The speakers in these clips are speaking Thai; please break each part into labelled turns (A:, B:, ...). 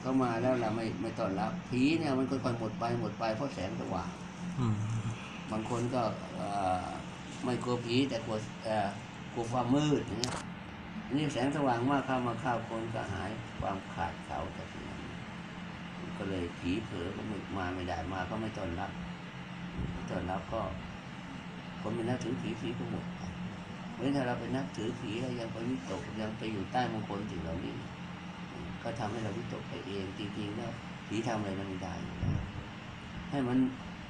A: เข้ามาแล้วเราไม่ไม่ต้อนรับผีเนี่ยมันค่อยๆหมดไปหมดไปเพราะแสงสว่าง
B: อืม
A: บางคนก็เอ่อไม่กลัวผีแต่กลัวเอ่อกลัวความมืดอย่างเงี้ยอันนี่แสงสว่างมากเข้ามาเข้าคนก็หายความขาดเขาจากสิ่งนั้นก็เลยผีเผลอก็ไม่มาไม่ได้มาก็ไม่ต้อนรับไม่ต้อนรับก็คนเป็นนักถือผีผีก็หมดไปเว้นถ้าเราเป็นนักถือผีเรายังไปวิตกยังไปอยู่ใต้มงคลสิ่งเหล่านี้ ก็ทำให้เราวิตกไปเองจริงๆแล้วผีทำอะไรเราไม่ได้อยู่แล้วให้มัน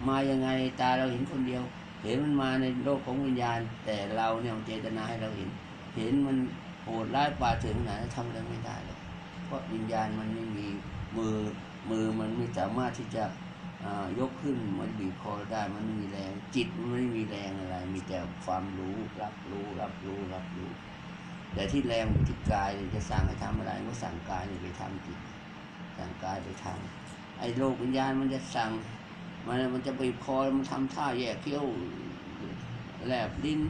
A: มายังไงตาเราเห็นคนเดียว เห็นมันมาในโลกของวิญญาณ แต่เราเนี่ยเจตนาให้เราเห็น เห็นมันโหดร้ายป่าถึงไหนทำอะไรไม่ได้หรอกเพราะวิญญาณมันไม่มีมือมือมันไม่สามารถที่จะยกขึ้นมันบีบคอได้มันไม่มีแรง จิตมันไม่มีแรงอะไร มีแต่ความรู้รับรู้รับรู้รับรู้ แต่ที่แรงอยู่ที่กายจะสั่งให้ทำอะไรก็สั่งกายไปทำจิตสั่งกายไปทำไอ้โลกวิญญาณมันจะสั่ง มันมันจะไปคอยมันทำท่าแยกเขี้ยวแลบลิ้น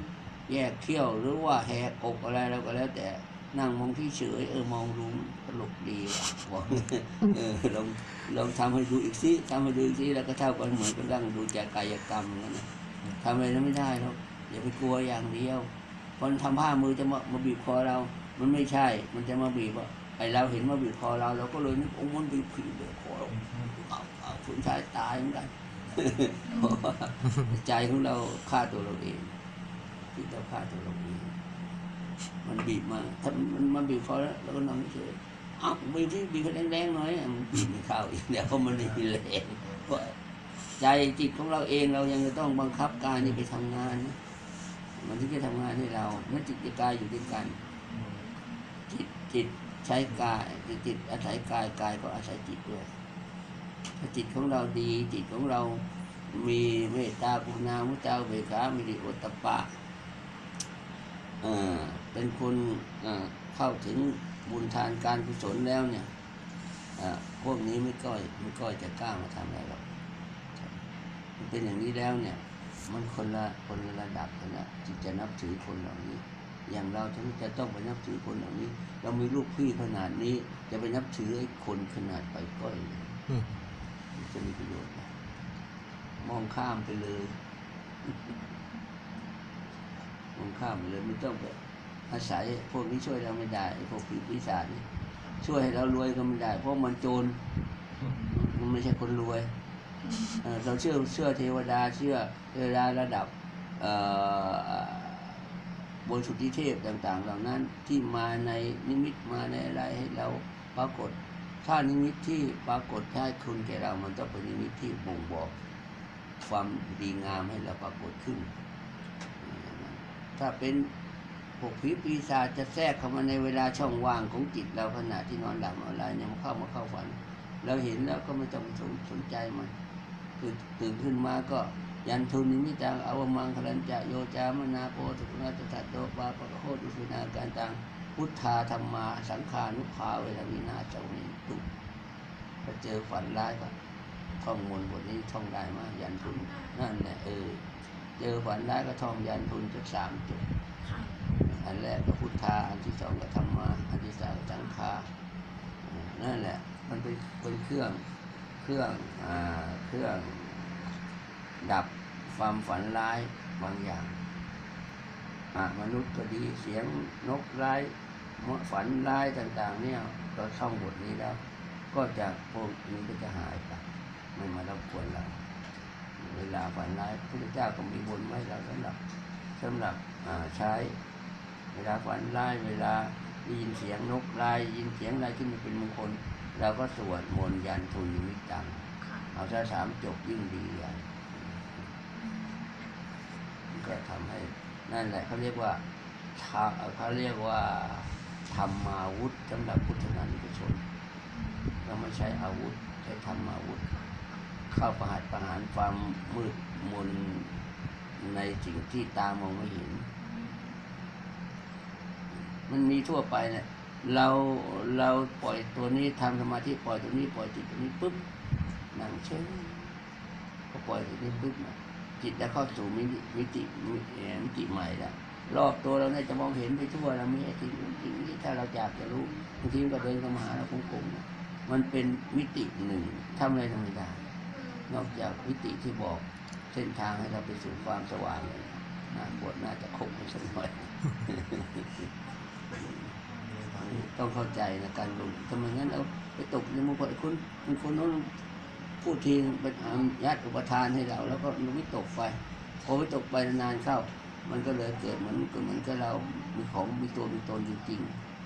A: แยกเขี้ยวหรือว่าแหกอกอะไรแล้วก็แล้วแต่นั่งมองที่เฉยเออมองดูตลกดีว่ะเออลองลองทำให้ดูอีกสิทำให้ดูอีกสิแล้วก็เท่ากันเหมือนกับนั่งดูจากกายกรรมนั่นนะทำอะไรนั้นไม่ได้หรอกอย่าไปกลัวอย่างเดียว พอมันทำผ้ามือจะมามาบีบคอเรา มันไม่ใช่ มันจะมาบีบว่าไอเราเห็นมาบีบคอเราเราก็เลยนึกโอ้มันบีบผีบีบคอเราเอาเอาคุณชายตายเหมือนกันใจของเราฆ่าตัวเราเองที่เราฆ่าตัวเราเองมันบีบมา ถ้ามันมันบีบคอแล้วเราก็นอนเฉยอ้าบีบที่บีบแรงๆหน่อยมันบีบไม่เข้าอีกเดี๋ยวเพรามันไม่มีแรงเพราะใจจิตของเราเองเรายังจะต้องบังคับกายนี่ไปทำงานนะ มันถึงจะทำงานให้เราเมื่อจิตกายอยู่ด้วยกัน จิตจิตใช้กายจิตอาศัยกายกายก็อาศัยจิตด้วย ถ้าจิตของเราดีจิตของเรามีเมตตากรุณามุตาอุเบกขามีดิโอตตปปะเอ่อเป็นคนเอ่อเข้าถึงบุญทานการกุศลแล้วเนี่ยอ่อพวกนี้ไม่ก้อยไม่ก้อยจะกล้ามาทำอะไรหรอกมันเป็นอย่างนี้แล้วเนี่ย มันคนละคนละระดับกันนะที่จะนับถือคนเหล่านี้ อย่างเราถึงจะต้องไปนับถือคนเหล่านี้ เรามีลูกพี่ขนาดนี้ จะไปนับถือไอ้คนขนาดไปก้อยเนี่ย
B: อืม
A: จะมีประโยชน์ไหมมองข้ามไปเลย มองข้ามไปเลยไม่ต้องไปอาศัยพวกนี้ช่วยเราไม่ได้ไอ้พวกผีปีศาจนี่ช่วยให้เรารวยก็ไม่ได้ เพราะมันโจรมันไม่ใช่คนรวย เราเชื่อเชื่อเทวดาเชื่อเทวดาระดับบนสุทธิเทพต่าง ๆ เหล่านั้นที่มาในนิมิตมาในอะไรให้เราปรากฏ ถ้านิมิตที่ปรากฏให้คุณแก่เรามันต้องเป็นนิมิตที่บ่งบอกความดีงามให้เราปรากฏขึ้น ถ้าเป็นพวกผีปีศาจจะแทรกเข้ามาในเวลาช่องว่างของจิตเราขณะที่นอนหลับอะไรเนี่ยมันเข้ามาเข้าฝัน เราเห็นแล้วก็ไม่ต้องสนสนใจมัน คือตื่นขึ้นมาก็ยันทุนนิมิตังอาวมังคลันจะโยจามนาโปสุขนาตตัดโตปาปะโคตุสุนาการตังพุทธาธรรมาสังขานุภาเวลาวินาศเจ้านี้ตุพอเจอฝันร้ายก็ท่องมนต์บทนี้ท่องได้มายันทุนนั่นแหละเออ เจอฝันร้ายก็ท่องยันทุนสักสามจุด
C: ค่ะ
A: อันแรกก็พุทธาอันที่สองก็ธรรมาอันที่สามก็สังฆาเออนั่นแหละ มันเป็นเป็นเครื่อง เครื่องอเครื่อง ดับความฝันร้ายบางอย่างมนุษย์ก็ดีเสียงนกร้ายฝันร้ายต่าง ๆ เนี่ยเราท่องบทนี้แล้ว ก็จะพวกนี้ก็จะหายไปไม่มารบกวนเราเวลาฝันร้ายพระเจ้าก็มีบนไว้เราสำหรับสำหรับใช้ เวลาฝันร้ายเวลา ได้ยินเสียงนกร้ายได้ยินเสียงอะไรที่มันเป็นมงคลเราก็สวดมนต์ยันทุนนิมิตตัง
C: ค่ะ
A: เอาถ้าสามจบยิ่งดีใหญ่มันก็ทำให้นั่นแหละเขาเรียกว่าทาเขาเรียกว่าธรรมาวุธสำหรับพุทธนานิกชนเราไม่ใช้อาวุธใช้ธรรมาวุธ เข้าประหัตประหารความมืดมนในสิ่งที่ตามองไม่เห็น มันมีทั่วไปเนี่ยเราเราปล่อยตัวนี้ทำสมาธิปล่อยตัวนี้ปล่อยจิตตัวนี้ปุ๊บนั่งเฉยพอปล่อยตัวนี้ปุ๊บนะจิตจะเข้าสู่มิติมิติมิติใหม่แล้วรอบตัวเราเนี่ยจะมองเห็นไปทั่วเราไม่ใช่สิ่งสิ่งที่ถ้าเราอยากจะรู้บางทีก็เดินเข้ามาหาเราคงๆนะมันเป็นมิติหนึ่งทำอะไรทำไม่ได้นอกจากมิติที่บอกเส้นทางให้เราไปสู่ความสว่างเลยนะบทน่าจะคงสักหน่อย ต้องเข้าใจนะการลงทำไมงั้นเอาไปตกในมุมคนคุณคุณคนโน้นพูดทีไปทำยัดอุปทานให้เรา แล้วก็ไม่ตกไปพอไม่ตกไปนานๆเข้า มันก็เลยเกิดเหมือนก็เหมือนกับเรามีของมีตัวมีตนจริง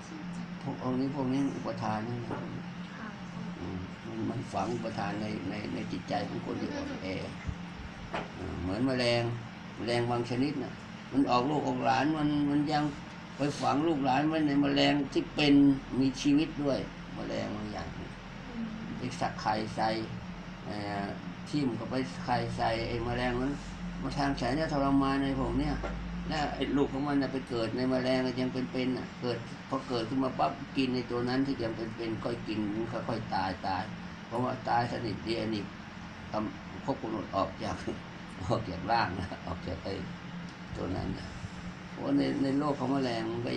A: ๆพวกองค์นี้พวกนี้อุปทานนั่นแหละ
B: ค่ะ
A: อืมมันมันฝังอุปทานในในในจิตใจของคนที่อ่อนแออ่าเหมือนแมลงแมลงบางชนิดน่ะมันออกลูกออกหลานมันมันยัง ไปฝังลูกหลานไว้ในแมลงที่เป็นมีชีวิตด้วยแมลงบางอย่างไปสักไข่ใส่ทิ่มก็ไปไข่ใส่ไอ้แมลงนั้นมาทางแสนจะทรมานในผมเนี่ยแล้วไอ้ลูกของมันน่ะไปเกิดในแมลงยังเป็นๆน่ะเกิดพอเกิดขึ้นมาปั๊บกินในตัวนั้นที่ยังเป็นๆค่อยกินค่อยๆตายตาย เพราะว่าตายสนิทดีอันนี้ทำพบกำหนดออกจากออกจากร่างนะออกจากไอ้ตัวนั้นนะ เพราะว่าในในโลกของแมลงมันก็